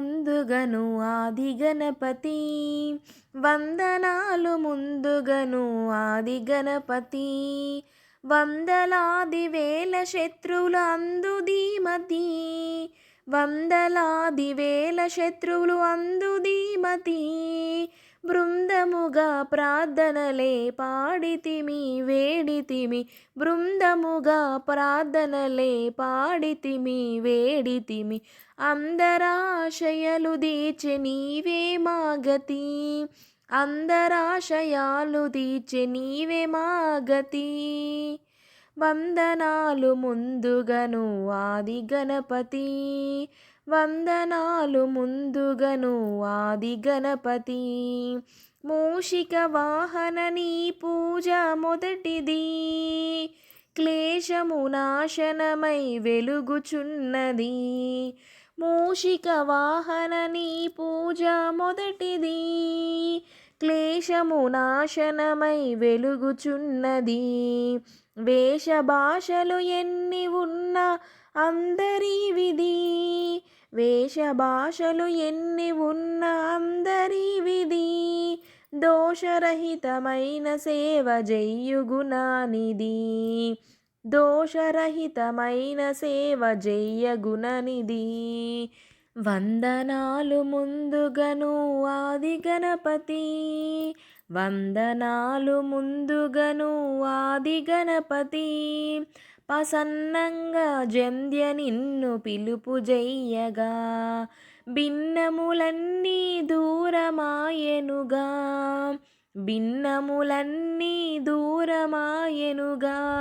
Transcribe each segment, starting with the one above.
ముందుగను ఆది గణపతి. వందనాలు ముందుగను ఆది గణపతి. వందలాది వేల శత్రువులు అందు ధీమతి. వందలాది వేల శత్రువులు అందు ధీమతి. బృందముగా ప్రార్థనలే పాడితిమి వేడితిమి. బృందముగా ప్రార్థనలే పాడితిమి వేడితిమి. అందరాశయలు దీచి నీవే మాగతి అందరాశయాలు దీచి నీవే మాగతి వందనాలు ముందుగను ఆది గణపతి. వందనాలు ముందుగను ఆది గణపతి. మూషిక వాహన నీ పూజ మొదటిది. క్లేశము నాశనమై వెలుగుచున్నది. మూషిక వాహన నీ పూజ మొదటిది. క్లేశము నాశనమై వెలుగుచున్నది. వేషభాషలు ఎన్ని ఉన్నా అందరి విధి. వేషభాషలు ఎన్ని ఉన్న అందరి విధి. దోషరహితమైన సేవ జయ్యు నిధి. దోషరహితమైన సేవ జయ్య గుణనిది వందనాలు ముందుగను ఆది గణపతి. వందనాలు ముందుగను ఆది గణపతి. ప్రసన్నంగా జంధ్య నిన్ను పిలుపు జయ్యగా. భిన్నములన్నీ దూరమాయెనుగా. భిన్నములన్నీ దూరమాయెనుగా.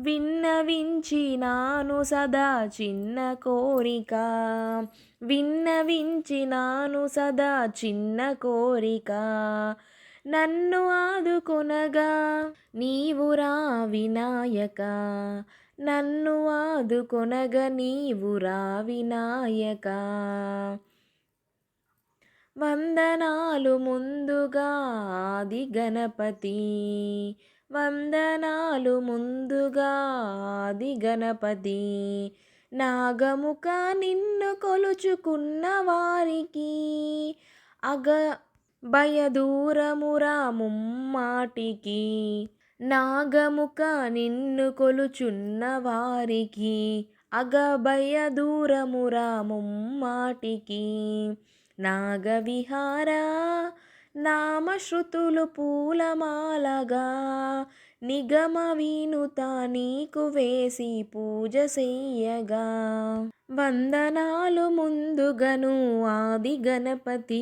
విన్నవించినాను సదా చిన్న కోరిక. విన్నవించినాను సదా చిన్న కోరిక. నన్ను ఆదుకొనగా నీవు రా వినాయక నన్ను ఆదుకొనగ నీవురా వినాయక వందనాలు ముందుగా ఆది గణపతి. వందనాలు ముందుగా ఆది గణపతి. నాగముఖ నిన్ను కొలుచుకున్న వారికి అగ భయదూరమురా ముమ్మాటికి నాగముఖ నిన్ను కొలుచున్న వారికి అగభయ దూరమురా ముమ్మాటికి నాగవిహార నామశ్రుతులు పూలమాలగా నిగమ వీనుత నీకు వేసి పూజ చెయ్యగా వందనాలు ముందుగను ఆది గణపతి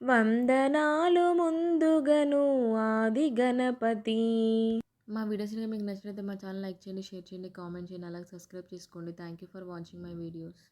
వందనాలు ముందుగను ఆది గణపతి. మా వీడియోస్ మీకు నచ్చినట్లయితే మా ఛానల్ లైక్ చేయండి షేర్ చేయండి కామెంట్ చేయండి అలాగే సబ్స్క్రైబ్ చేసుకోండి. Thank you for watching my videos